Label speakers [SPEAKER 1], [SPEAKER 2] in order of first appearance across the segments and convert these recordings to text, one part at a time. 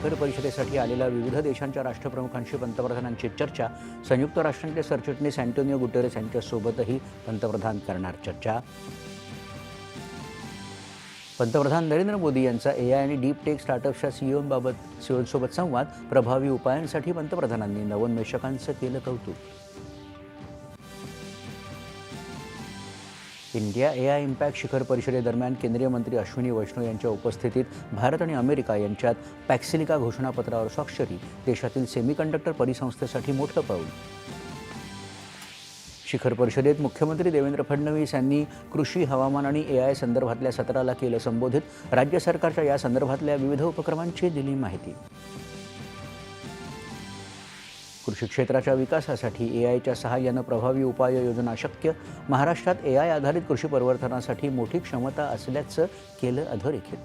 [SPEAKER 1] शिखर परिषदेसाठी आलेल्या विविध देशांच्या राष्ट्रप्रमुखांशी पंतप्रधानांची चर्चा संयुक्त राष्ट्रांचे सरचिटणीस अँटोनिओ गुटेरेस यांच्यासोबतही पंतप्रधान करणार चर्चा. पंतप्रधान नरेंद्र मोदी यांचा ए आय आणि डीप टेक स्टार्टअपच्या सीईओंबाबत सीओंसोबत संवाद प्रभावी उपायांसाठी पंतप्रधानांनी नवोन्मेषकांचं केलं कौतुक. इंडिया ए आय इम्पॅक्ट शिखर परिषदेदरम्यान केंद्रीय मंत्री अश्विनी वैष्णव यांच्या उपस्थितीत भारत आणि अमेरिका यांच्यात पॅक्सिलिका घोषणापत्रावर स्वाक्षरी देशातील सेमीकंडक्टर परिसंस्थेसाठी मोठं पाऊल. शिखर परिषदेत मुख्यमंत्री देवेंद्र फडणवीस यांनी कृषी हवामान आणि ए आय संदर्भातल्या सत्राला केलं संबोधित. राज्य सरकारच्या या संदर्भातल्या विविध उपक्रमांची दिली माहिती. कृषी क्षेत्राच्या विकासासाठी ए आयच्या सहाय्यानं प्रभावी उपाययोजना शक्य महाराष्ट्रात ए आय आधारित कृषी परिवर्तनासाठी मोठी क्षमता असल्याचं केलं अधोरेखित.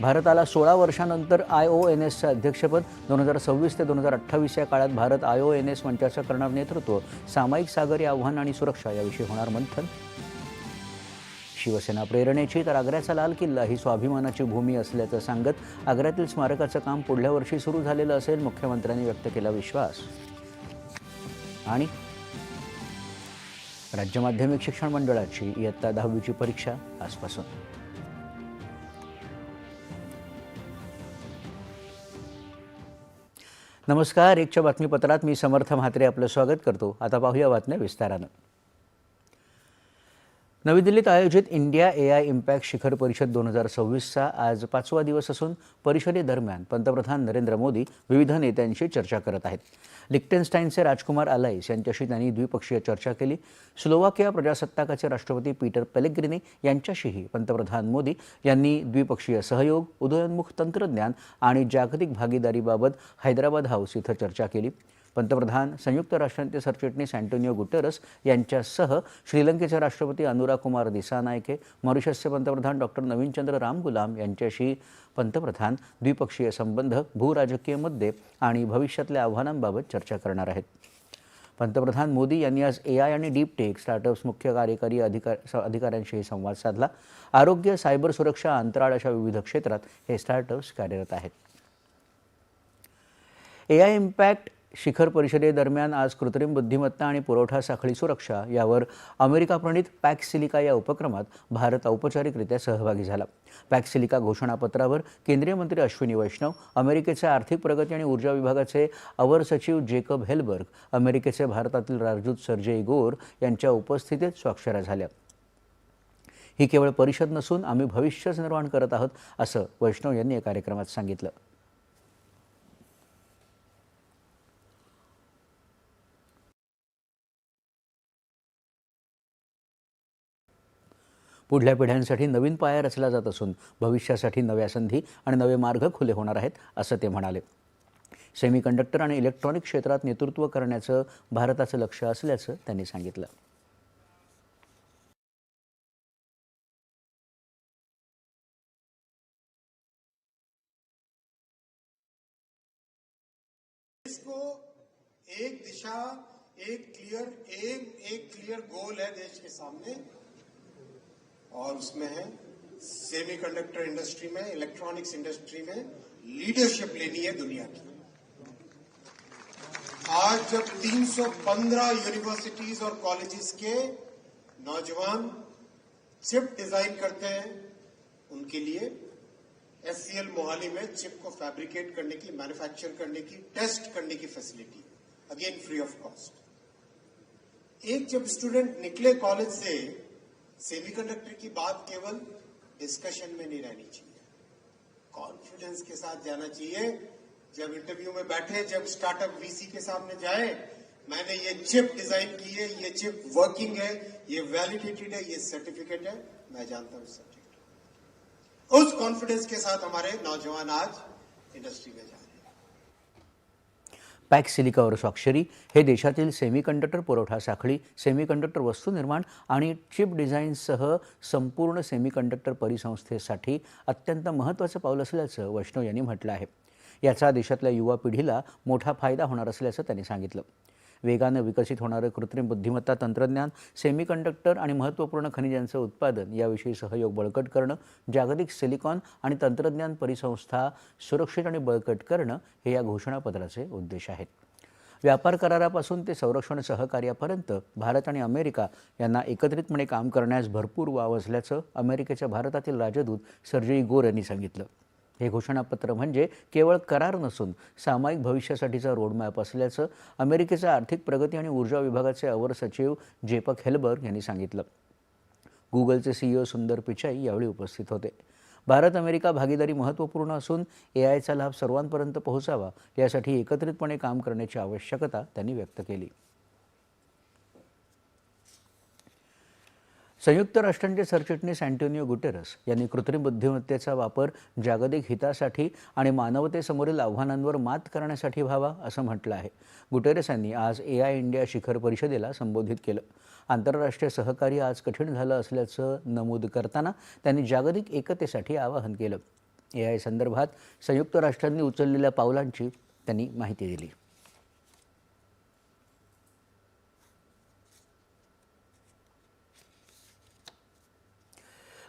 [SPEAKER 1] भारताला सोळा वर्षानंतर आय ओ एन एसचं अध्यक्षपद दोन हजार सव्वीस ते दोन हजार अठ्ठावीस या काळात Bharat I O N S मंचाचं करणार नेतृत्व सामायिक सागरी आव्हान आणि सुरक्षा याविषयी होणार मंथन. शिवसेना प्रेरणेची तर आग्र्याचा लाल किल्ला ही स्वाभिमानाची भूमी असल्याचं सांगत आग्र्यातील स्मारकाचं काम पुढल्या वर्षी सुरू झालेलं असेल मुख्यमंत्र्यांनी व्यक्त केला विश्वास. आणि राज्य माध्यमिक शिक्षण मंडळाची इयत्ता दहावीची परीक्षा आजपासून. नमस्कार एकच्या बातमीपत्रात मी समर्थ म्हात्रे आपलं स्वागत करतो. आता पाहूया बातम्या विस्तारानं. नवी दिल्लीत आयोजित इंडिया ए आय इम्पॅक्ट शिखर परिषद दोन हजार सव्वीसचा आज पाचवा दिवस असून परिषदेदरम्यान पंतप्रधान नरेंद्र मोदी विविध नेत्यांशी चर्चा करत आहेत. लिक्टेनस्टाईनचे राजकुमार अलाईस यांच्याशी त्यांनी द्विपक्षीय चर्चा केली. स्लोवाकिया प्रजासत्ताकाचे राष्ट्रपती पीटर पेलेग्रिनी यांच्याशीही पंतप्रधान मोदी यांनी द्विपक्षीय सहयोग उदयोन्मुख तंत्रज्ञान आणि जागतिक भागीदारीबाबत हैदराबाद हाऊस इथं चर्चा केली. पंतप्रधान संयुक्त राष्ट्रांचे सरचिटणीस अँटोनिओ गुटेरस यांच्यासह श्रीलंकेचे राष्ट्रपती अनुरा कुमार दिसानायके मॉरिशसचे पंतप्रधान डॉक्टर नवीनचंद्र रामगुलाम यांच्याशी पंतप्रधान द्विपक्षीय संबंध भूराजकीय मुद्दे आणि भविष्यातल्या आव्हानांबाबत चर्चा करणार आहेत. पंतप्रधान मोदी यांनी आज ए आय आणि डीप टेक स्टार्टअप्स मुख्य कार्यकारी अधिकार अधिकाऱ्यांशीही संवाद साधला. आरोग्य सायबर सुरक्षा अंतराळ अशा विविध क्षेत्रात हे स्टार्टअप्स कार्यरत आहेत. ए आय इम्पॅक्ट शिखर परिषदेदरम्यान आज कृत्रिम बुद्धिमत्ता आणि पुरवठा साखळी सुरक्षा यावर अमेरिका प्रणित पॅक्सिलिका या उपक्रमात भारत औपचारिकरित्या सहभागी झाला. पॅक्सिलिका घोषणापत्रावर केंद्रीय मंत्री अश्विनी वैष्णव अमेरिकेचे आर्थिक प्रगती आणि ऊर्जा विभागाचे अवर सचिव जेकब हेलबर्ग अमेरिकेचे भारतातील राजदूत सर्जेई गोर यांच्या उपस्थितीत स्वाक्षऱ्या झाल्या. ही केवळ परिषद नसून आम्ही भविष्यच निर्माण करत आहोत असं वैष्णव यांनी या कार्यक्रमात सांगितलं. पुढल्या पिढ्यांसाठी नवीन पाया रचला जात असून भविष्यासाठी नव्या संधी आणि नवे मार्ग खुले होणार आहेत असं ते म्हणाले. सेमीकंडक्टर आणि इलेक्ट्रॉनिक क्षेत्रात नेतृत्व करण्याचं भारताचं लक्ष असल्याचं त्यांनी सांगितलं.
[SPEAKER 2] एक दिशा एक क्लियर एम एक क्लियर गोल है देश के सामने। और उसमें है सेमीकंडक्टर इंडस्ट्री में इलेक्ट्रॉनिक्स इंडस्ट्री में लीडरशिप लेनी है दुनिया की। आज जब 315 यूनिवर्सिटीज और कॉलेजेस के नौजवान चिप डिज़ाइन करते हैं, उनके लिए एससीएल मोहाली में चिप को फैब्रिकेट करने की मैन्युफैक्चर करने की टेस्ट करने की facility again free of cost एक जब स्टूडेंट निकले कॉलेज से सेमीकंडक्टर की बात केवल डिस्कशन में नहीं रहनी चाहिए। कॉन्फिडेंस के साथ जाना चाहिए। जब इंटरव्यू में बैठे, जब स्टार्टअप वीसी के सामने जाए, मैंने ये चिप डिज़ाइन की है, ये चिप वर्किंग है, ये वैलिडेटेड है, ये सर्टिफिकेट है, मैं जानता हूँ सब्जेक्ट उस कॉन्फिडेंस के साथ हमारे नौजवान आज इंडस्ट्री में जा रहे
[SPEAKER 1] पॅक सिलिकावर स्वाक्षरी हे देशातील सेमीकंडक्टर पुरवठा साखळी सेमीकंडक्टर वस्तू निर्माण आणि चिप डिझाईनसह संपूर्ण सेमीकंडक्टर परिसंस्थेसाठी अत्यंत महत्त्वाचं पाऊल असल्याचं वैष्णव यांनी म्हटलं आहे. याचा देशातल्या युवा पिढीला मोठा फायदा होणार असल्याचं त्यांनी सांगितलं. वेगानं विकसित होणारं कृत्रिम बुद्धिमत्ता तंत्रज्ञान सेमीकंडक्टर आणि महत्त्वपूर्ण खनिजांचं उत्पादन याविषयी सहयोग बळकट करणं जागतिक सिलिकॉन आणि तंत्रज्ञान परिसंस्था सुरक्षित आणि बळकट करणं हे या घोषणापत्राचे उद्देश आहेत. व्यापार करारापासून ते संरक्षण सहकार्यापर्यंत भारत आणि अमेरिका यांना एकत्रितपणे काम करण्यास भरपूर वाव असल्याचं अमेरिकेच्या भारतातील राजदूत सर्जेई गोर यांनी सांगितलं. हे घोषणापत्र म्हणजे केवळ करार नसून सामायिक भविष्यासाठीचा रोडमॅप असल्याचं अमेरिकेचा आर्थिक प्रगती आणि ऊर्जा विभागाचे अवर सचिव जेपक हेल्बर्ग यांनी सांगितलं. गुगलचे सीईओ सुंदर पिचाई यावेळी उपस्थित होते. भारत अमेरिका भागीदारी महत्त्वपूर्ण असून ए आयचा लाभ सर्वांपर्यंत पोहोचावा यासाठी एकत्रितपणे काम करण्याची आवश्यकता त्यांनी व्यक्त केली. संयुक्त राष्ट्रांचे सरचिटणीस अँटोनिओ गुटेरस यांनी कृत्रिम बुद्धिमत्तेचा वापर जागतिक हितासाठी आणि मानवतेसमोरील आव्हानांवर मात करण्यासाठी व्हावा असं म्हटलं आहे. गुटेरस यांनी आज ए आय इंडिया शिखर परिषदेला संबोधित केलं. आंतरराष्ट्रीय सहकार्य आज कठीण झालं असल्याचं नमूद करताना त्यांनी जागतिक एकतेसाठी आवाहन केलं. ए आय संदर्भात संयुक्त राष्ट्रांनी उचललेल्या पावलांची त्यांनी माहिती दिली.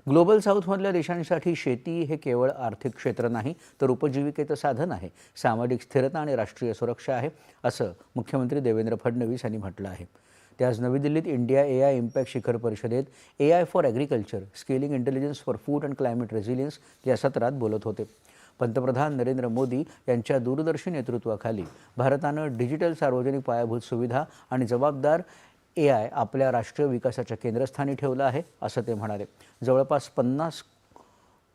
[SPEAKER 1] ग्लोबल साऊथमधल्या देशांसाठी शेती हे केवळ आर्थिक क्षेत्र नाही तर उपजीविकेचं साधन आहे. सामाजिक स्थिरता आणि राष्ट्रीय सुरक्षा आहे असं मुख्यमंत्री देवेंद्र फडणवीस यांनी म्हटलं आहे. ते आज नवी दिल्लीत इंडिया ए आय इम्पॅक्ट शिखर परिषदेत A I for agriculture scaling intelligence for food and climate resilience या सत्रात बोलत होते. पंतप्रधान नरेंद्र मोदी यांच्या दूरदर्शी नेतृत्वाखाली भारतानं डिजिटल सार्वजनिक पायाभूत सुविधा आणि जबाबदार ए आय आपल्या राष्ट्रीय विकासाच्या केंद्रस्थानी ठेवलं आहे असं ते म्हणाले. जवळपास पन्नास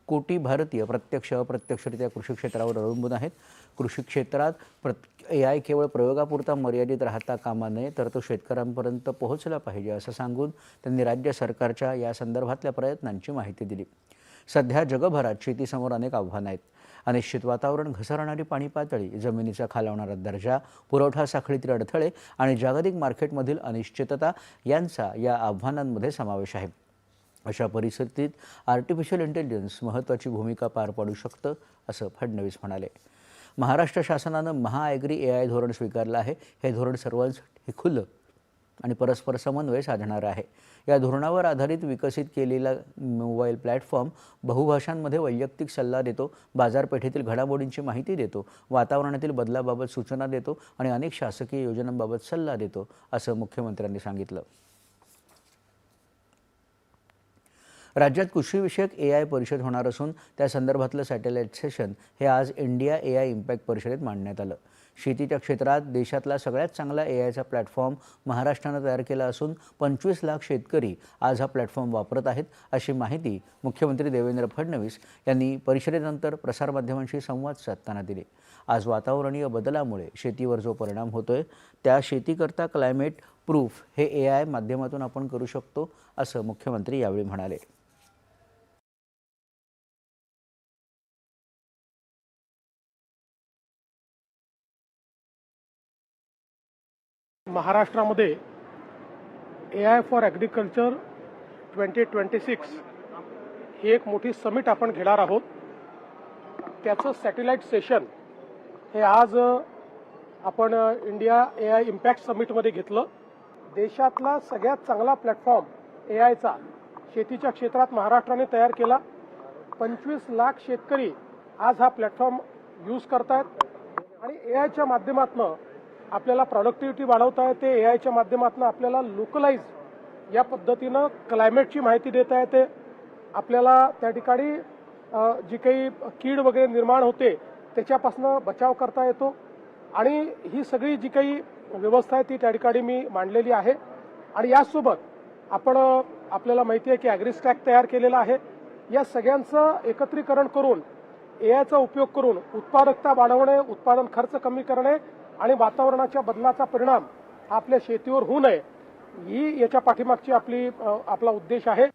[SPEAKER 1] कोटी भारतीय प्रत्यक्ष अप्रत्यक्षरित्या कृषी क्षेत्रावर अवलंबून आहेत. कृषी क्षेत्रात प्रत ए आय केवळ प्रयोगापुरता मर्यादित राहता कामा नये तर तो शेतकऱ्यांपर्यंत पोहोचला पाहिजे असं सांगून त्यांनी राज्य सरकारच्या या संदर्भातल्या प्रयत्नांची माहिती दिली. सध्या जगभरात शेतीसमोर अनेक आव्हानं आहेत. अनिश्चित वातावरण घसरणारी पाणी पातळी जमिनीचा खालावणारा दर्जा पुरवठा साखळीतील अडथळे आणि जागतिक मार्केटमधील अनिश्चितता यांचा या आव्हानांमध्ये समावेश आहे. अशा परिस्थितीत आर्टिफिशियल इंटेलिजन्स महत्त्वाची भूमिका पार पाडू शकतं असं फडणवीस म्हणाले. महाराष्ट्र शासनानं महाॲग्री ए आय धोरण स्वीकारलं आहे. हे धोरण सर्वांसाठी खुलं आणि परस्पर समन्वय साधणारं आहे. या धोरणावर आधारित विकसित केलेला मोबाईल प्लॅटफॉर्म बहुभाषांमध्ये वैयक्तिक सल्ला देतो बाजारपेठेतील घडामोडींची माहिती देतो वातावरणातील बदलाबाबत सूचना देतो आणि अनेक शासकीय योजनांबाबत सल्ला देतो असं मुख्यमंत्र्यांनी सांगितलं. राज्यात कृषीविषयक ए आय परिषद होणार असून त्या संदर्भातलं सॅटेलाईट सेशन हे आज इंडिया ए आय इम्पॅक्ट परिषदेत मांडण्यात आलं. शेतीच्या क्षेत्रात देशातला सगळ्यात चांगला ए आयचा प्लॅटफॉर्म महाराष्ट्रानं तयार केला असून पंचवीस लाख शेतकरी आज हा प्लॅटफॉर्म वापरत आहेत अशी माहिती मुख्यमंत्री देवेंद्र फडणवीस यांनी परिषदेनंतर प्रसारमाध्यमांशी संवाद साधताना दिली. आज वातावरणीय बदलामुळे शेतीवर जो परिणाम होतोय त्या शेतीकरता क्लायमेट प्रूफ हे ए आय माध्यमातून आपण करू शकतो असं मुख्यमंत्री यावेळी म्हणाले.
[SPEAKER 3] महाराष्ट्रामध्ये A I for agriculture twenty twenty six ही एक मोठी समिट आपण घेणार आहोत. त्याचं सॅटेलाईट सेशन हे आज आपण इंडिया ए आय इम्पॅक्ट समिटमध्ये घेतलं. देशातला सगळ्यात चांगला प्लॅटफॉर्म ए आयचा शेतीच्या क्षेत्रात महाराष्ट्राने तयार केला. पंचवीस लाख शेतकरी आज हा प्लॅटफॉर्म यूज करतायत. आणि ए आयच्या माध्यमातनं आपल्याला प्रॉडक्टिव्हिटी वाढवता येते. ए आयच्या माध्यमातून आपल्याला लोकलाईज या पद्धतीनं क्लायमेटची माहिती देता येते. आपल्याला त्या ठिकाणी जी काही कीड वगैरे निर्माण होते त्याच्यापासून बचाव करता येतो. आणि ही सगळी जी काही व्यवस्था आहे ती त्या ठिकाणी मी मांडलेली आहे. आणि यासोबत आपण आपल्याला माहिती आहे की ॲग्रिस्टॅक तयार केलेला आहे. या सगळ्यांचं एकत्रीकरण करून ए आयचा उपयोग करून उत्पादकता वाढवणे उत्पादन खर्च कमी करणे आणि वातावरणाच्या बदलाचा परिणाम आपल्या शेतीवर होऊ नये ही याच्या पाठीमागची आपली आपला उद्देश आहे.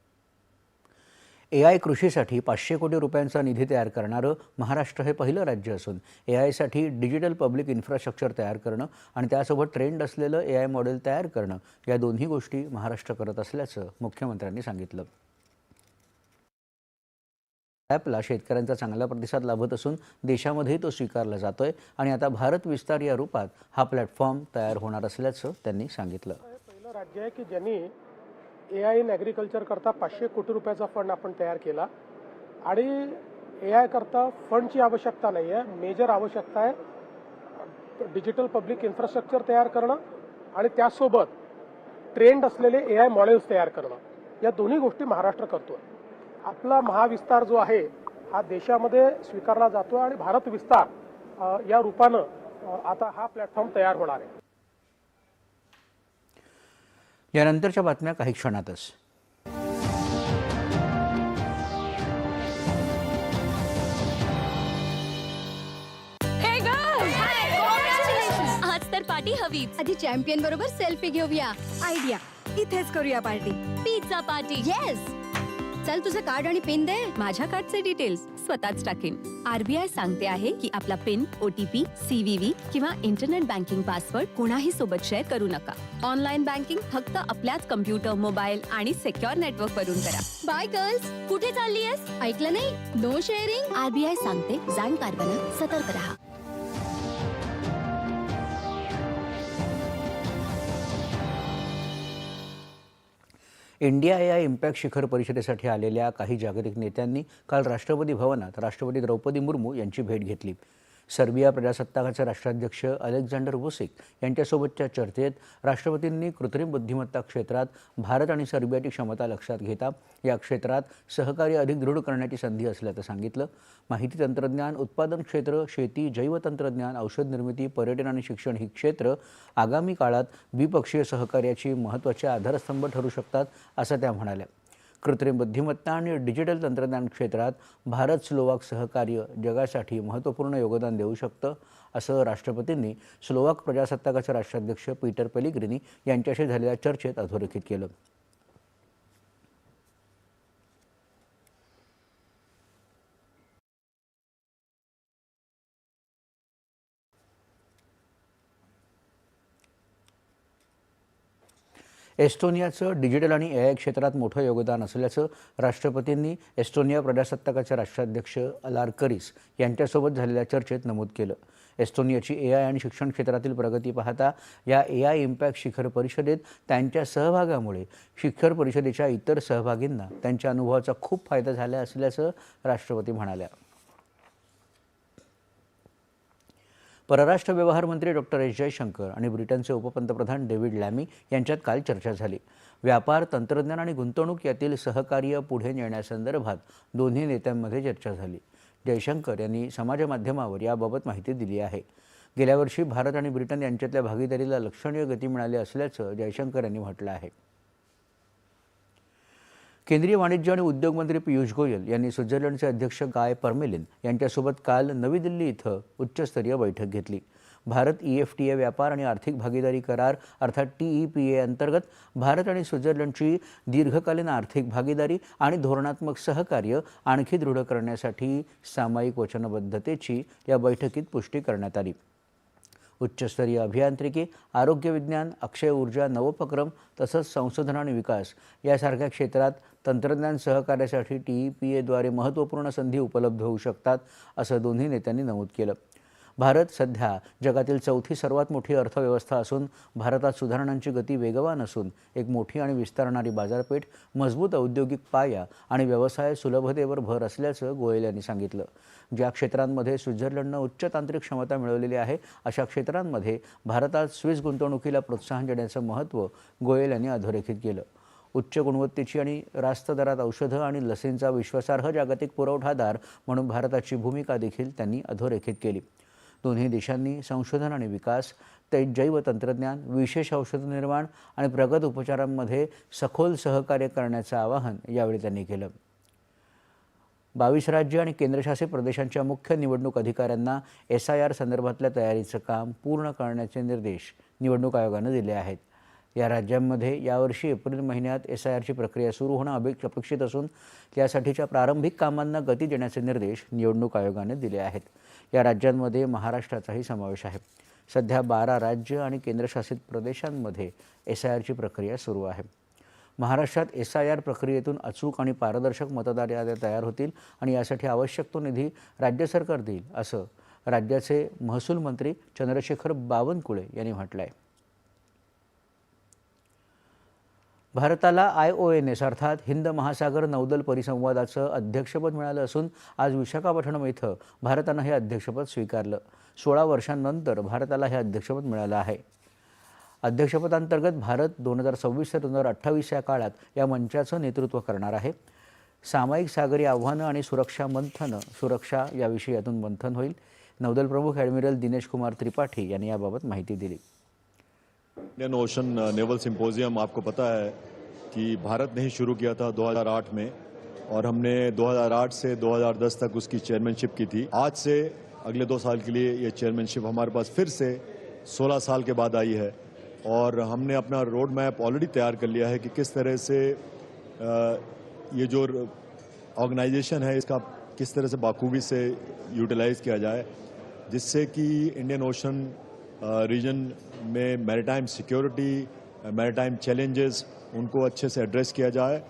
[SPEAKER 1] ए आय कृषीसाठी पाचशे कोटी रुपयांचा निधी तयार करणारं महाराष्ट्र हे पहिलं राज्य असून ए आयसाठी डिजिटल पब्लिक इन्फ्रास्ट्रक्चर तयार करणं आणि त्यासोबत ट्रेंड असलेलं ए आय मॉडेल तयार करणं या दोन्ही गोष्टी महाराष्ट्र करत असल्याचं मुख्यमंत्र्यांनी सांगितलं. ॲपला शेतकऱ्यांचा चांगला प्रतिसाद लाभत असून देशामध्येही तो स्वीकारला जातोय. आणि आता भारत विस्तार या रूपात हा प्लॅटफॉर्म तयार होणार असल्याचं त्यांनी सांगितलं.
[SPEAKER 3] हे पहिलं राज्य आहे की ज्यांनी ए आय इन ॲग्रिकल्चर करता पाचशे कोटी रुपयाचा फंड आपण तयार केला. आणि ए आय करता फंडची आवश्यकता नाही आहे मेजर आवश्यकता आहे डिजिटल पब्लिक इन्फ्रास्ट्रक्चर तयार करणं आणि त्यासोबत ट्रेंड असलेले ए आय मॉडेल्स तयार करणं. या दोन्ही गोष्टी महाराष्ट्र करतो आहे आपला महाविस्तार जो आहे हा देशामध्ये स्वीकारला जातो आणि भारत विस्तार या रूपानं आता हा प्लॅटफॉर्म तयार होणार आहे.
[SPEAKER 1] यानंतरच्या बातम्या काही क्षणातच.
[SPEAKER 4] हे आज तर पार्टी हवी
[SPEAKER 5] आधी चॅम्पियन बरोबर सेल्फी घेऊया. आयडिया
[SPEAKER 4] इथेच करूया पार्टी पिझ्झा पार्टी
[SPEAKER 5] येस चल तुझं कार्ड आणि पिन दे.
[SPEAKER 4] माझ्या कार्डचे डिटेल्स स्वतःच टाकेन. आरबीआय सांगते आहे की आपला पिन ओटीपी सीव्हीव्ही किंवा इंटरनेट बँकिंग पासवर्ड कोणाही सोबत शेअर करू नका. ऑनलाईन बँकिंग फक्त आपल्याच कम्प्युटर मोबाईल आणि सेक्युअर नेटवर्क वरून करा.
[SPEAKER 5] Bye girls.
[SPEAKER 4] कुठे चाललीयस?
[SPEAKER 5] ऐकलं नाही? नो शेअरिंग
[SPEAKER 4] आरबीआय सांगते जाण बना सतर्क रहा.
[SPEAKER 1] इंडिया या इम्पॅक्ट शिखर परिषदेसाठी आलेल्या काही जागतिक नेत्यांनी काल राष्ट्रपती भवनात राष्ट्रपती द्रौपदी मुर्मू यांची भेट घेतली. सर्बिया प्रजासत्ताकाचे राष्ट्राध्यक्ष अलेक्झांडर वुसिक यांच्यासोबतच्या चर्चेत राष्ट्रपतींनी कृत्रिम बुद्धिमत्ता क्षेत्रात भारत आणि सर्बियाची क्षमता लक्षात घेता या क्षेत्रात सहकार्य अधिक दृढ करण्याची संधी असल्याचं सांगितलं. माहिती तंत्रज्ञान उत्पादन क्षेत्र शेती जैवतंत्रज्ञान औषध निर्मिती पर्यटन आणि शिक्षण ही क्षेत्र आगामी काळात द्विपक्षीय सहकार्याची महत्त्वाचे आधारस्तंभ ठरू शकतात असं त्या म्हणाल्या. कृत्रिम बुद्धिमत्ता आणि डिजिटल तंत्रज्ञान क्षेत्रात भारत स्लोवाक सहकार्य जगासाठी महत्त्वपूर्ण योगदान देऊ शकतं असं राष्ट्रपतींनी स्लोवाक प्रजासत्ताकाचे राष्ट्राध्यक्ष पीटर पेलिग्रिनी यांच्याशी झालेल्या चर्चेत अधोरेखित केलं. एस्टोनियाचं डिजिटल आणि ए आय क्षेत्रात मोठं योगदान असल्याचं राष्ट्रपतींनी एस्टोनिया प्रजासत्ताकाचे राष्ट्राध्यक्ष अलार करिस यांच्यासोबत झालेल्या चर्चेत नमूद केलं. एस्टोनियाची ए आय आणि शिक्षण क्षेत्रातील प्रगती पाहता या ए आय इम्पॅक्ट शिखर परिषदेत त्यांच्या सहभागामुळे शिखर परिषदेच्या इतर सहभागींना त्यांच्या अनुभवाचा खूप फायदा झाला असल्याचं राष्ट्रपती म्हणाल्या. परराष्ट्र व्यवहार मंत्री डॉक्टर एस जयशंकर आणि ब्रिटनचे उपपंतप्रधान डेव्हिड लॅमी यांच्यात काल चर्चा झाली. व्यापार तंत्रज्ञान आणि गुंतवणूक यातील सहकार्य पुढे नेण्यासंदर्भात दोन्ही नेत्यांमध्ये चर्चा झाली. जयशंकर यांनी समाजमाध्यमावर याबाबत माहिती दिली आहे. गेल्या वर्षी भारत आणि ब्रिटन यांच्यातल्या भागीदारीला लक्षणीय गती मिळाली असल्याचं जयशंकर यांनी म्हटलं आहे. केंद्रीय वाणिज्य आणि उद्योग मंत्री पियुष गोयल यांनी स्वित्झर्लंडचे अध्यक्ष गाय परमेलिन यांच्यासोबत काल नवी दिल्ली इथं उच्चस्तरीय बैठक घेतली. Bharat E F T A व्यापार आणि आर्थिक भागीदारी करार अर्थात टी ई पी ए अंतर्गत भारत आणि स्वित्झर्लंडची दीर्घकालीन आर्थिक भागीदारी आणि धोरणात्मक सहकार्य आणखी दृढ करण्यासाठी सामायिक वचनबद्धतेची या बैठकीत पुष्टी करण्यात आली. उच्चस्तरीय अभियांत्रिकी आरोग्य विज्ञान अक्षय ऊर्जा नवोपक्रम तसंच संशोधन आणि विकास यासारख्या क्षेत्रात तंत्रज्ञान सहकार्यासाठी टी ई पी एद्वारे महत्त्वपूर्ण संधी उपलब्ध होऊ शकतात असं दोन्ही नेत्यांनी नमूद केलं. भारत सध्या जगातील चौथी सर्वात मोठी अर्थव्यवस्था असून भारतात सुधारणांची गती वेगवान असून एक मोठी आणि विस्तारणारी बाजारपेठ मजबूत औद्योगिक पाया आणि व्यवसाय सुलभतेवर भर असल्याचं गोयल यांनी सांगितलं. ज्या क्षेत्रांमध्ये स्वित्झर्लंडनं उच्च तांत्रिक क्षमता मिळवलेली आहे अशा क्षेत्रांमध्ये भारतात स्विस गुंतवणुकीला प्रोत्साहन देण्याचं महत्त्व गोयल यांनी अधोरेखित केलं. उच्च गुणवत्तेची आणि रास्त दरात औषधं आणि लसींचा विश्वासार्ह जागतिक पुरवठादार म्हणून भारताची भूमिका देखील त्यांनी अधोरेखित केली. दोन्ही देशांनी संशोधन आणि विकास ते जैव तंत्रज्ञान विशेष औषध निर्माण आणि प्रगत उपचारांमध्ये सखोल सहकार्य करण्याचं आवाहन यावेळी त्यांनी केलं. बावीस राज्य आणि केंद्रशासित प्रदेशांच्या मुख्य निवडणूक अधिकाऱ्यांना एस आय आर संदर्भातल्या तयारीचं काम पूर्ण करण्याचे निर्देश निवडणूक आयोगानं दिले आहेत. या राज्यांमध्ये यावर्षी एप्रिल महिन्यात एस आय आरची प्रक्रिया सुरू होणं अपेक्ष अपेक्षित असून त्यासाठीच्या प्रारंभिक कामांना गती देण्याचे निर्देश निवडणूक आयोगाने दिले आहेत. या राज्यांमध्ये महाराष्ट्राचाही समावेश आहे. सध्या बारा राज्य आणि केंद्रशासित प्रदेशांमध्ये एस आय आरची प्रक्रिया सुरू आहे. महाराष्ट्रात एस आय आर प्रक्रियेतून अचूक आणि पारदर्शक मतदार याद्या तयार होतील आणि यासाठी आवश्यक तो निधी राज्य सरकार देईल असं राज्याचे महसूल मंत्री चंद्रशेखर बावनकुळे यांनी म्हटलं आहे भारताला आय ओ एन एस अर्थात हिंद महासागर नौदल परिसंवादाचं अध्यक्षपद मिळालं असून आज विशाखापट्टणम इथं भारतानं हे अध्यक्षपद स्वीकारलं. सोळा वर्षांनंतर भारताला हे अध्यक्षपद मिळालं आहे. अध्यक्षपदांतर्गत भारत दोन हजार सव्वीस ते दोन हजार अठ्ठावीस या काळात या मंचाचं नेतृत्व करणार आहे. सामायिक सागरी आव्हानं आणि सुरक्षा मंथनं सुरक्षा याविषयी यातून मंथन होईल. नौदल प्रमुख ॲडमिरल दिनेश कुमार त्रिपाठी यांनी याबाबत माहिती दिली.
[SPEAKER 6] इंडियन ओशन नेवल सिंपोजियम आपको पता है कि भारत ने ही शुरू किया था 2008 में और हमने 2008 से 2010 तक उसकी चेयरमैनशिप की थी। आज से अगले दो साल के लिए ये चेयरमैनशिप हमारे पास फिर से 16 साल के बाद आई है और हमने अपना रोड मैप ऑलरेडी तैयार कर लिया है कि किस तरह से ये जो ऑर्गेनाइजेशन है इसका किस तरह से बाखूबी से यूटिलाइज किया जाए, जिससे कि इंडियन ओशन रीजन में मैरिटाइम सिक्योरिटी मैरिटाइम चैलेंजेस उनको अच्छे से एड्रेस किया जाए।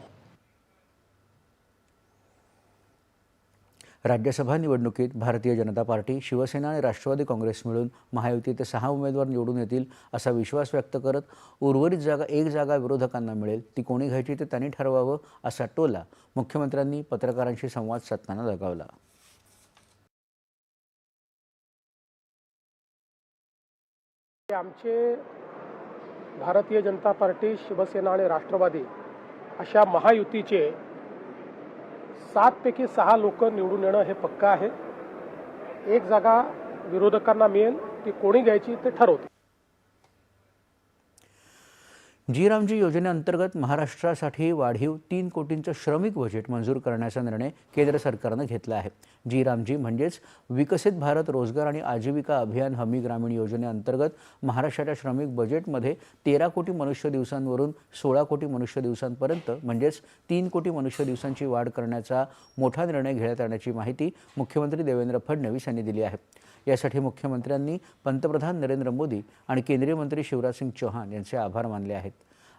[SPEAKER 1] राज्यसभा निवडणुकीत भारतीय जनता पार्टी शिवसेना आणि राष्ट्रवादी काँग्रेस मिळून महायुतीचे सहा उमेदवार निवडून येतील असा विश्वास व्यक्त करत उर्वरित जागा एक जागा विरोधकांना मिळेल ती कोणी घ्यायची ते त्यांनी ठरवावं असा टोला मुख्यमंत्र्यांनी पत्रकारांशी संवाद साधताना लगावला
[SPEAKER 3] आमचे भारतीय जनता पार्टी शिवसेना आणि राष्ट्रवादी अशा महायुतीचे सातपैकी सहा लोक निवडून येणं हे पक्का आहे एक जागा विरोधकांना मिळेल ती कोणी घ्यायची ते ठरवते
[SPEAKER 1] जी रामजी योजनेअंतर्गत महाराष्ट्रासाठी वाढीव तीन कोटींचं श्रमिक बजेट मंजूर करण्याचा निर्णय केंद्र सरकारनं घेतला आहे. जी रामजी म्हणजेच विकसित भारत रोजगार आणि आजीविका अभियान हमी ग्रामीण योजनेअंतर्गत महाराष्ट्राच्या श्रमिक बजेटमध्ये तेरा कोटी मनुष्य दिवसांवरून सोळा कोटी मनुष्य दिवसांपर्यंत म्हणजेच तीन कोटी मनुष्य दिवसांची वाढ करण्याचा मोठा निर्णय घेण्यात येण्याची माहिती मुख्यमंत्री देवेंद्र फडणवीस यांनी दिली आहे. यासाठी मुख्यमंत्र्यांनी पंतप्रधान नरेंद्र मोदी आणि केंद्रीय मंत्री शिवराज सिंग चौहान यांचे आभार मानले आहेत.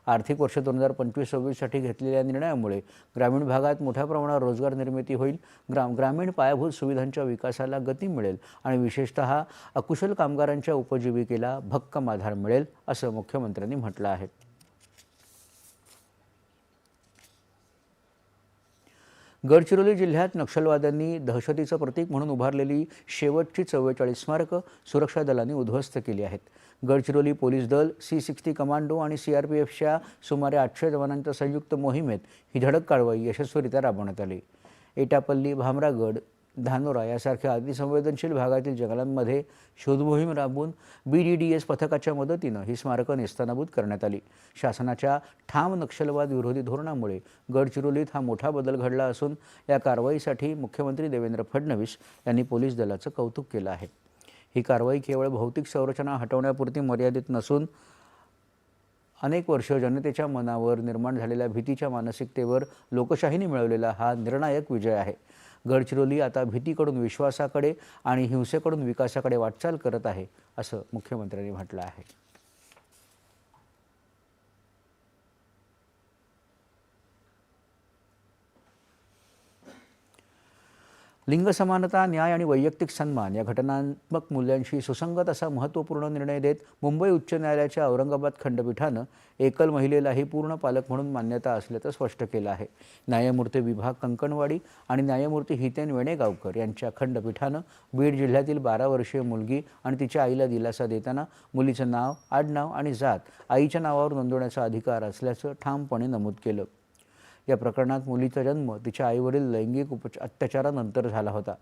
[SPEAKER 1] आर्थिक वर्ष दोन हजार पंचवीस सव्वीससाठी घेतलेल्या निर्णयामुळे ग्रामीण भागात मोठ्या प्रमाणावर रोजगार निर्मिती होईल ग्रा ग्रामीण पायाभूत सुविधांच्या विकासाला गती मिळेल आणि विशेषतः अकुशल कामगारांच्या उपजीविकेला भक्कम आधार मिळेल असं मुख्यमंत्र्यांनी म्हटलं आहे. गडचिरोली जिल्ह्यात नक्षलवाद्यांनी दहशतीचं प्रतीक म्हणून उभारलेली शेवटची चव्वेचाळीस स्मारकं सुरक्षा दलांनी उद्ध्वस्त केली आहेत. गडचिरोली पोलीस दल सी सिक्स्टी कमांडो आणि सी आर पी एफच्या सुमारे आठशे जवानांच्या संयुक्त मोहिमेत ही धडक कारवाई यशस्वीरित्या राबवण्यात आली. एटापल्ली भामरागड धानोरा यासारख्या अतिसंवेदनशील भागातील जंगलांमध्ये शोधमोहीम राबवून बी डी डी एस पथकाच्या मदतीनं ही स्मारकं नेस्तनाबूत करण्यात आली. शासनाच्या ठाम नक्षलवाद विरोधी धोरणामुळे गडचिरोलीत हा मोठा बदल घडला असून या कारवाईसाठी मुख्यमंत्री देवेंद्र फडणवीस यांनी पोलीस दलाचं कौतुक केलं आहे. ही कारवाई केवळ भौतिक संरचना हटवण्यापुरती मर्यादित नसून अनेक वर्ष जनतेच्या मनावर निर्माण झालेल्या भीतीच्या मानसिकतेवर लोकशाहीने मिळवलेला हा निर्णायक विजय आहे. गडचिरोली आता भीतीकडून विश्वासाकडे आणि हिंसेकडून विकासाकडे वाटचाल करत आहे असं मुख्यमंत्र्यांनी म्हटलं आहे. लिंग समानता न्याय आणि वैयक्तिक सन्मान या घटनात्मक मूल्यांशी सुसंगत असा महत्त्वपूर्ण निर्णय देत मुंबई उच्च न्यायालयाच्या औरंगाबाद खंडपीठानं एकल महिलेलाही पूर्ण पालक म्हणून मान्यता असल्याचं स्पष्ट केलं आहे. न्यायमूर्ती विभाग कंकणवाडी आणि न्यायमूर्ती हितेन वेणेगावकर यांच्या खंडपीठानं बीड जिल्ह्यातील बारा वर्षीय मुलगी आणि तिच्या आईला दिलासा देताना मुलीचं नाव आडनाव आणि जात आईच्या नावावर नोंदवण्याचा अधिकार असल्याचं ठामपणे नमूद केलं. या प्रकरणात मुलीचा जन्म तिच्या आईवरील लैंगिक उपच अत्याचारानंतर झाला होता.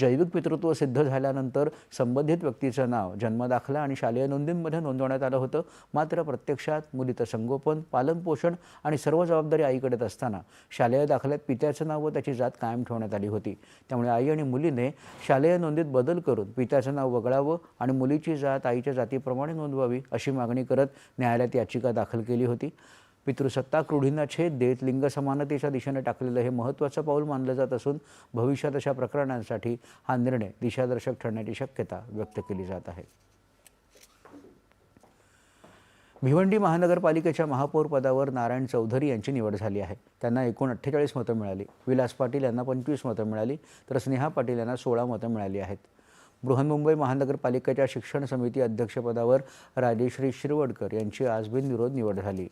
[SPEAKER 1] जैविक पितृत्व सिद्ध झाल्यानंतर संबंधित व्यक्तीचं नाव जन्मदाखला आणि शालेय नोंदींमध्ये नोंदवण्यात आलं होतं. मात्र प्रत्यक्षात मुलीचं संगोपन पालनपोषण आणि सर्व जबाबदारी आईकडेच असताना शालेय दाखल्यात पित्याचं नाव व त्याची जात कायम ठेवण्यात आली होती. त्यामुळे आई आणि मुलीने शालेय नोंदीत बदल करून पित्याचं नाव वगळावं आणि मुलीची जात आईच्या जातीप्रमाणे नोंदवावी अशी मागणी करत न्यायालयात याचिका दाखल केली होती. पितृसत्ता रूढींना छेद देत लिंग समानतेच्या दिशेने टाकलेलं हे महत्त्वाचं पाऊल मानलं जात असून भविष्यात अशा प्रकरणांसाठी हा निर्णय दिशादर्शक ठरण्याची शक्यता व्यक्त केली जात आहे. भिवंडी महानगरपालिकेच्या महापौर पदावर नारायण चौधरी यांची निवड झाली आहे. त्यांना एकूण अठ्ठेचाळीस मतं मिळाली. विलास पाटील यांना पंचवीस मतं मिळाली तर स्नेहा पाटील यांना सोळा मतं मिळाली आहेत. बृहन्मुंबई महानगरपालिकेच्या शिक्षण समिती अध्यक्षपदावर राजेश्री शिरवडकर यांची आज बिनविरोध निवड झाली.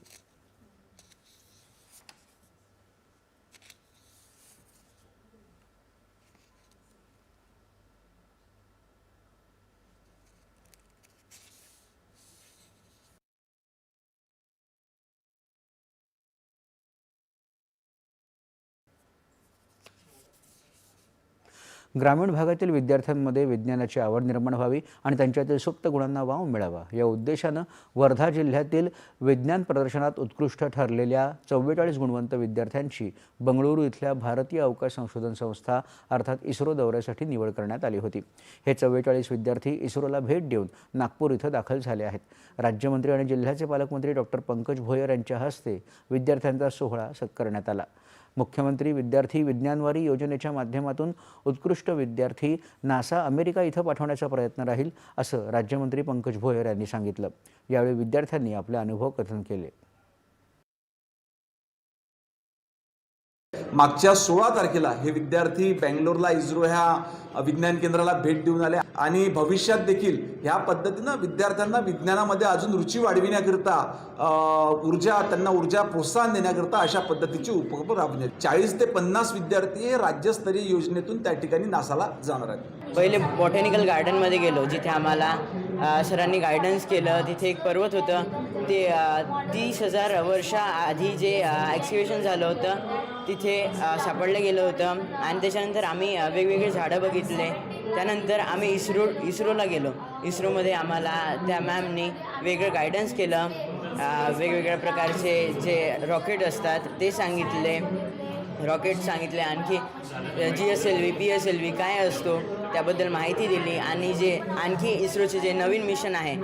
[SPEAKER 1] ग्रामीण भागातील विद्यार्थ्यांमध्ये विज्ञानाची आवड निर्माण व्हावी आणि त्यांच्यातील सुप्त गुणांना वाव मिळावा. या उद्देशानं वर्धा जिल्ह्यातील विज्ञान प्रदर्शनात उत्कृष्ट ठरलेल्या चव्वेचाळीस गुणवंत विद्यार्थ्यांची बंगळुरू इथल्या भारतीय अवकाश संशोधन संस्था अर्थात इस्रो दौऱ्यासाठी निवड करण्यात आली होती. हे चव्वेचाळीस विद्यार्थी इस्रोला भेट देऊन नागपूर इथं दाखल झाले आहेत. राज्यमंत्री आणि जिल्ह्याचे पालकमंत्री डॉक्टर पंकज भोयर यांच्या हस्ते विद्यार्थ्यांचा सोहळा स- करण्यात आला. मुख्यमंत्री विद्यार्थी विज्ञानवारी योजनेच्या माध्यमातून उत्कृष्ट विद्यार्थी नासा अमेरिका इथं पाठवण्याचा प्रयत्न राहील असं राज्यमंत्री पंकज भोयर यांनी सांगितलं. यावेळी विद्यार्थ्यांनी आपले अनुभव कथन केले.
[SPEAKER 7] मागच्या सोळा तारखेला हे विद्यार्थी बेंगलोरला इस्रो ह्या विज्ञान केंद्राला भेट देऊन आले. आणि भविष्यात देखील ह्या पद्धतीनं विद्यार्थ्यांना विज्ञानामध्ये अजून रुची वाढविण्याकरिता ऊर्जा त्यांना ऊर्जा प्रोत्साहन देण्याकरिता अशा पद्धतीचे उपक्रम राबवण्यात चाळीस ते पन्नास विद्यार्थी हे राज्यस्तरीय योजनेतून त्या ठिकाणी नासाला जाणार आहेत.
[SPEAKER 8] पहिले बॉटॅनिकल गार्डनमध्ये गेलो जिथे आम्हाला सरांनी गायडन्स केलं. तिथे एक पर्वत होतं. ते तीस हजार वर्षा आधी जे ॲक्सिवेशन झालं होतं तिथे सापडलं गेलं होतं. आणि त्याच्यानंतर आम्ही वेगवेगळे झाडं बघितले. त्यानंतर आम्ही इस्रो इस्रोला गेलो. इस्रोमध्ये आम्हाला त्या मॅमनी वेगळं गायडन्स केलं. वेगवेगळ्या प्रकारचे जे रॉकेट असतात ते सांगितले. रॉकेट सांगितले आणखी G S L V P S L V काय असतो त्याबद्दल माहिती दिली. आणि जे आणखी इस्रोचे जे नवीन मिशन आहे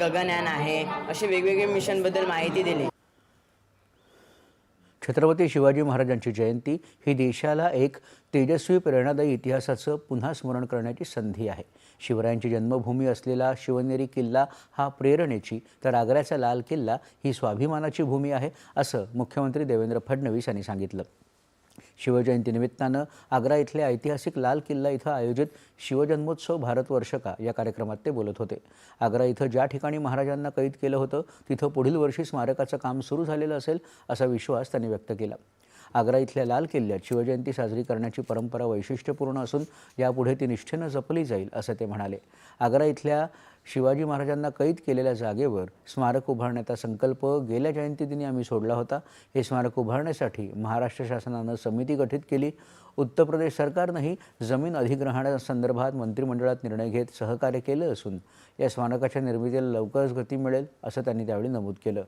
[SPEAKER 8] गगनयान आहे असे वेगवेगळे मिशनबद्दल माहिती दिली.
[SPEAKER 1] छत्रपती शिवाजी महाराजांची जयंती ही देशाला एक तेजस्वी प्रेरणादायी इतिहासाचं पुन्हा स्मरण करण्याची संधी आहे. शिवरायांची जन्मभूमी असलेला शिवनेरी किल्ला हा प्रेरणेची तर आग्र्याचा लाल किल्ला ही स्वाभिमानाची भूमी आहे असं मुख्यमंत्री देवेंद्र फडणवीस यांनी सांगितलं. शिवजयंतीनिमित्तानं आग्रा इथल्या ऐतिहासिक लाल किल्ला इथं आयोजित शिवजन्मोत्सव भारतवर्ष का या कार्यक्रमात ते बोलत होते. आग्रा इथं ज्या ठिकाणी महाराजांना कैद केलं होतं तिथं पुढील वर्षी स्मारकाचं काम सुरू झालेलं असेल असा विश्वास त्यांनी व्यक्त केला. आग्रा इथल्या लाल किल्ल्यात शिवजयंती साजरी करण्याची परंपरा वैशिष्ट्यपूर्ण असून यापुढे ती निष्ठेनं जपली जाईल असं ते म्हणाले. आग्रा इथल्या शिवाजी महाराजांना कैद केलेल्या जागेवर स्मारक उभारण्याचा संकल्प गेल्या जयंतीदिनी आम्ही सोडला होता. हे स्मारक उभारण्यासाठी महाराष्ट्र शासनानं समिती गठीत केली. उत्तर प्रदेश सरकारनंही जमीन अधिग्रहणासंदर्भात मंत्रिमंडळात निर्णय घेत सहकार्य केलं असून या स्मारकाच्या निर्मितीला लवकरच गती मिळेल असं त्यांनी त्यावेळी नमूद केलं.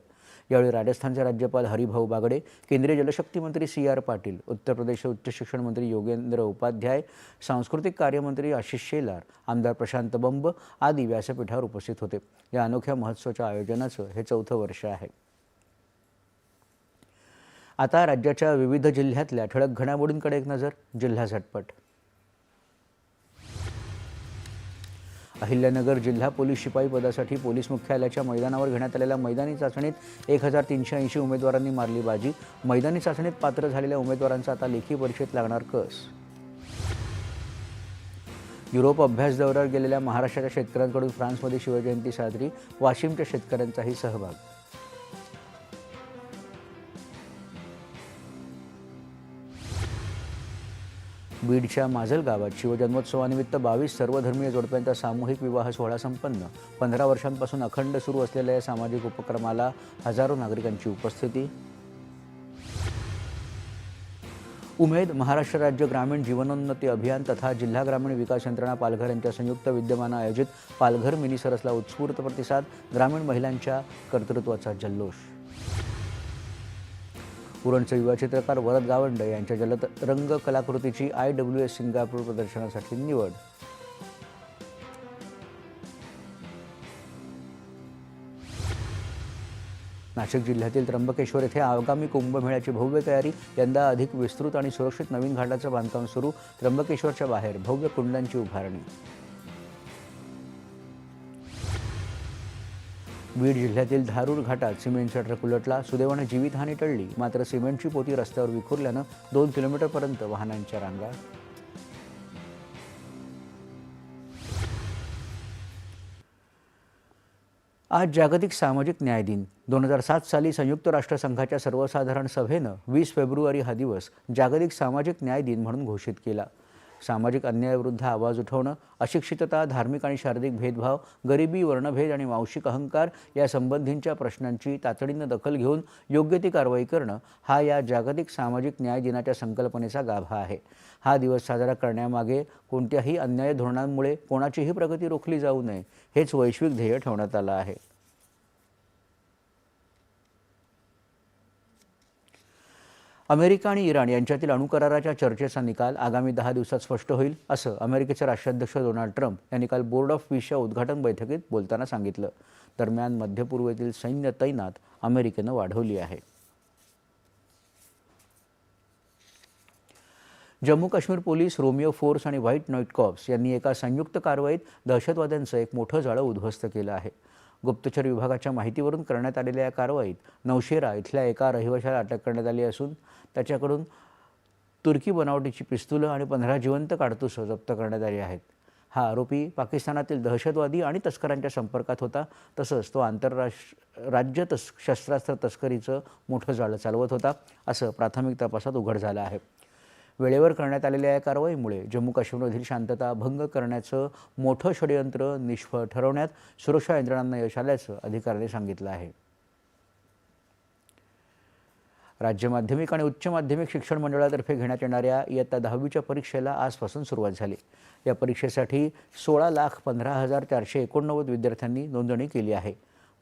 [SPEAKER 1] यावेळी राजस्थानचे राज्यपाल हरिभाऊ बागडे केंद्रीय जलशक्ती मंत्री सी आर पाटील उत्तर प्रदेशचे उच्च शिक्षण मंत्री योगेंद्र उपाध्याय सांस्कृतिक कार्यमंत्री आशिष शेलार आमदार प्रशांत बंब आदी व्यासपीठावर उपस्थित होते. या अनोख्या महोत्सवाच्या आयोजनाचं हे चौथं वर्ष आहे. आता राज्याच्या विविध जिल्ह्यातल्या ठळक घडामोडींकडे एक नजर जिल्हा झटपट. अहिल्यानगर जिल्हा पोलीस शिपाई पदासाठी पोलीस मुख्यालयाच्या मैदानावर घेण्यात आलेल्या मैदानी चाचणीत एक हजार तीनशे ऐंशी उमेदवारांनी मारली बाजी. मैदानी चाचणीत पात्र झालेल्या उमेदवारांचा आता लेखी परीक्षेत लागणार कस? युरोप अभ्यास दौऱ्यावर गेलेल्या महाराष्ट्राच्या शेतकऱ्यांकडून फ्रान्समध्ये शिवजयंती साजरी. वाशिमच्या शेतकऱ्यांचाही सहभाग. बीडच्या माजल गावात शिवजन्मोत्सवानिमित्त बावीस सर्वधर्मीय जोडप्यांचा सामूहिक विवाह सोहळा संपन्न. पंधरा वर्षांपासून अखंड सुरू असलेल्या या सामाजिक उपक्रमाला हजारो नागरिकांची उपस्थिती. उमेद महाराष्ट्र राज्य ग्रामीण जीवनोन्नती अभियान तथा जिल्हा ग्रामीण विकास यंत्रणा पालघर यांच्या संयुक्त विद्यमानं आयोजित पालघर मिनी सरसला उत्स्फूर्त प्रतिसाद ग्रामीण महिलांच्या कर्तृत्वाचा जल्लोष. उरणचे युवा चित्रकार वरद गावंडे यांच्या जलतरंग कलाकृतीची आय डब्ल्यू एस सिंगापूर प्रदर्शनासाठी निवड. नाशिक जिल्ह्यातील त्र्यंबकेश्वर येथे आगामी कुंभमेळ्याची भव्य तयारी यंदा अधिक विस्तृत आणि सुरक्षित नवीन घाटाचं बांधकाम सुरू त्र्यंबकेश्वरच्या बाहेर भव्य कुंडांची उभारणी. बीड जिल्ह्यातील धारूर घाटात सिमेंटचा ट्रक उलटला सुदैवानं जीवितहानी टळली. मात्र सिमेंटची पोती रस्त्यावर विखुरल्यानं दोन किलोमीटरपर्यंत वाहनांच्या रांगा आज जागतिक सामाजिक न्याय दिन. दोन हजार सात साली संयुक्त राष्ट्रसंघाच्या सर्वसाधारण सभेनं वीस फेब्रुवारी हा दिवस जागतिक सामाजिक न्याय दिन म्हणून घोषित केला. सामाजिक अन्यायाविरुद्ध आवाज उठवणं अशिक्षितता धार्मिक आणि शारीरिक भेदभाव गरिबी वर्णभेद आणि वांशिक अहंकार या संबंधींच्या प्रश्नांची तातडीनं दखल घेऊन योग्य ती कारवाई करणं हा या जागतिक सामाजिक न्याय दिनाच्या संकल्पनेचा गाभा आहे. हा दिवस साजरा करण्यामागे कोणत्याही अन्याय धोरणांमुळे कोणाचीही प्रगती रोखली जाऊ नये हेच वैश्विक ध्येय ठेवण्यात आलं आहे. अमेरिका आणि इराण यांच्यातील अणुकराराच्या चर्चेचा निकाल आगामी दहा दिवसात स्पष्ट होईल असं अमेरिकेचे राष्ट्राध्यक्ष डोनाल्ड ट्रम्प यांनी काल बोर्ड ऑफ पीसच्या उद्घाटन बैठकीत बोलताना सांगितलं. दरम्यान मध्यपूर्वेतील सैन्य तैनात अमेरिकेनं वाढवली आहे. Jammu Kashmir police Romeo force आणि व्हाईट नाईट कॉप्स यांनी एका संयुक्त कारवाईत दहशतवाद्यांचं एक मोठं जाळं उद्ध्वस्त केलं आहे. गुप्तचर विभागाच्या माहितीवरून करण्यात आलेल्या या कारवाईत नौशेरा इथल्या एका रहिवाशाला अटक करण्यात आली असून त्याच्याकडून तुर्की बनावटीची पिस्तुलं आणि पंधरा जिवंत काडतुसं जप्त करण्यात आली आहेत. हा आरोपी पाकिस्तानातील दहशतवादी आणि तस्करांच्या संपर्कात होता तसंच तो आंतरराष्ट्र राज्य तस् शस्त्रास्त्र तस्करीचं मोठं जाळं चालवत होता असं प्राथमिक तपासात उघड झालं आहे. वेळेवर करण्यात आलेल्या या कारवाईमुळे जम्मू काश्मीरमधील शांतता भंग करण्याचं मोठं षडयंत्र निष्फळ ठरवण्यात सुरक्षा यंत्रणांना यश आल्याचं अधिकाऱ्यांनी सांगितलं आहे. राज्य माध्यमिक आणि उच्च माध्यमिक शिक्षण मंडळातर्फे घेण्यात येणाऱ्या इयत्ता दहावीच्या परीक्षेला आजपासून सुरुवात झाली. या परीक्षेसाठी सोळा लाख पंधरा हजार चारशे एकोणनव्वद विद्यार्थ्यांनी नोंदणी केली आहे.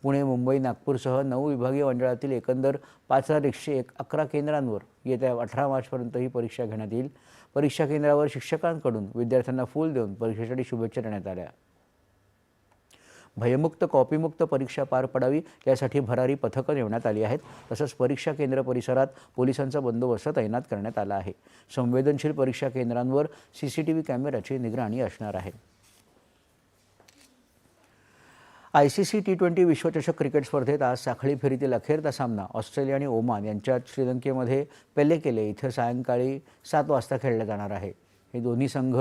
[SPEAKER 1] पुणे मुंबई नागपूरसह नऊ विभागीय मंडळातील एकंदर पाच हजार एकशे एक अकरा केंद्रांवर येत्या अठरा मार्चपर्यंत ही परीक्षा घेण्यात येईल. परीक्षा केंद्रावर शिक्षकांकडून विद्यार्थ्यांना फूल देऊन परीक्षेसाठी शुभेच्छा देण्यात आल्या. भयमुक्त कॉपीमुक्त परीक्षा पार पडावी यासाठी भरारी पथकं नेमण्यात आली आहेत. तसंच परीक्षा केंद्र परिसरात पोलिसांचा बंदोबस्त तैनात करण्यात आला आहे. संवेदनशील परीक्षा केंद्रांवर सी सी टी व्ही कॅमेऱ्याची निगराणी असणार आहे. I C C T twenty विश्वचषक क्रिकेट स्पर्धेत आज साखळी फेरीतील अखेरचा सामना ऑस्ट्रेलिया आणि ओमान यांच्यात श्रीलंकेमध्ये पेल्लेकेले इथं सायंकाळी सात वाजता खेळला जाणार आहे. हे दोन्ही संघ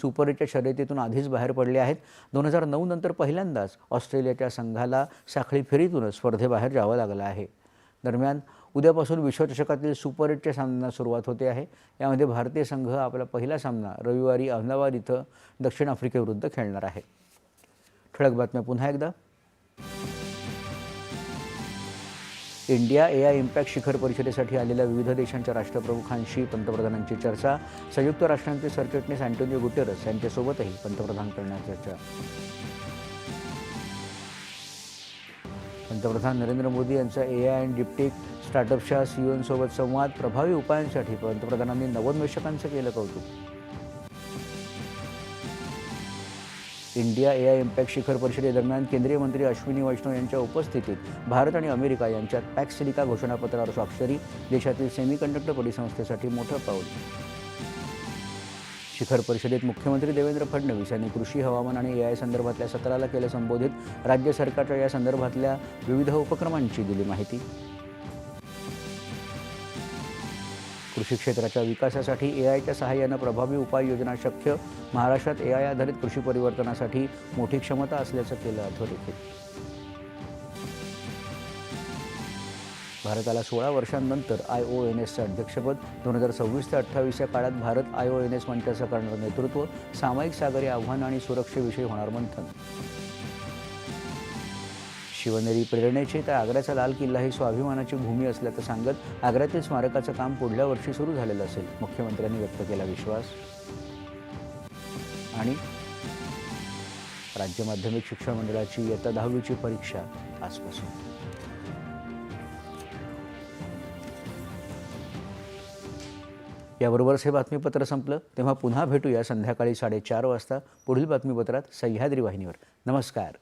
[SPEAKER 1] सुपर एटच्या शर्यतीतून आधीच बाहेर पडले आहेत. दोन हजार नऊ नंतर पहिल्यांदाच ऑस्ट्रेलियाच्या संघाला साखळी फेरीतूनच स्पर्धेबाहेर जावं लागलं आहे. दरम्यान उद्यापासून विश्वचषकातील सुपर एटच्या सामन्यांना सुरुवात होते आहे. यामध्ये भारतीय संघ आपला पहिला सामना रविवारी अहमदाबाद इथं दक्षिण आफ्रिकेविरुद्ध खेळणार आहे. ठळक बातम्या पुन्हा एकदा. इंडिया ए आय इम्पॅक्ट शिखर परिषदेसाठी आलेल्या विविध देशांच्या राष्ट्रप्रमुखांशी पंतप्रधानांची चर्चा संयुक्त राष्ट्रांचे सरचिटणीस अँटोनियो गुटेरस यांच्यासोबतही पंतप्रधान करण्यात चर्चा. पंतप्रधान नरेंद्र मोदी यांचा ए आय अँड डिप्टिक स्टार्टअपच्या सीओंसोबत संवाद प्रभावी उपायांसाठी पंतप्रधानांनी नवोन्मेषकांचं केलं कौतुक. इंडिया ए आय इम्पॅक्ट शिखर परिषदेदरम्यान केंद्रीय मंत्री अश्विनी वैष्णव यांच्या उपस्थितीत भारत आणि अमेरिका यांच्यात पॅक्स सिलिका घोषणापत्रावर स्वाक्षरी देशातील सेमीकंडक्टर परिसंस्थेसाठी मोठं पाऊल. शिखर परिषदेत मुख्यमंत्री देवेंद्र फडणवीस यांनी कृषी हवामान आणि ए आय संदर्भातल्या सत्राला केलं संबोधित. राज्य सरकारच्या या संदर्भातल्या विविध उपक्रमांची दिली माहिती. कृषी क्षेत्राच्या विकासासाठी ए आयच्या सहाय्यानं प्रभावी उपाययोजना शक्य महाराष्ट्रात ए आय आधारित कृषी परिवर्तनासाठी मोठी क्षमता असल्याचं केलं अधोरेखित. भारताला सोळा वर्षांनंतर आय ओ एन एसचं अध्यक्षपद दोन हजार सव्वीस ते अठ्ठावीस या काळात Bharat I O N S मंचाचं करणारं नेतृत्व सामायिक सागरी आव्हान आणि सुरक्षेविषयी होणार मंथन. शिवनेरी प्रेरणेची तर आग्र्याचा लाल किल्ला ही स्वाभिमानाची भूमी असल्याचं सांगत आग्र्यातील स्मारकाचं काम पुढल्या वर्षी सुरू झालेलं असेल. मुख्यमंत्र्यांनी व्यक्त केला विश्वास. आणि राज्य माध्यमिक शिक्षण मंडळाची इयत्ता दहावीची परीक्षा आजपासून. याबरोबरच हे बातमीपत्र संपलं. तेव्हा पुन्हा भेटूया संध्याकाळी साडेचार वाजता. पुढील बातमीपत्रात सह्याद्री वाहिनीवर. नमस्कार.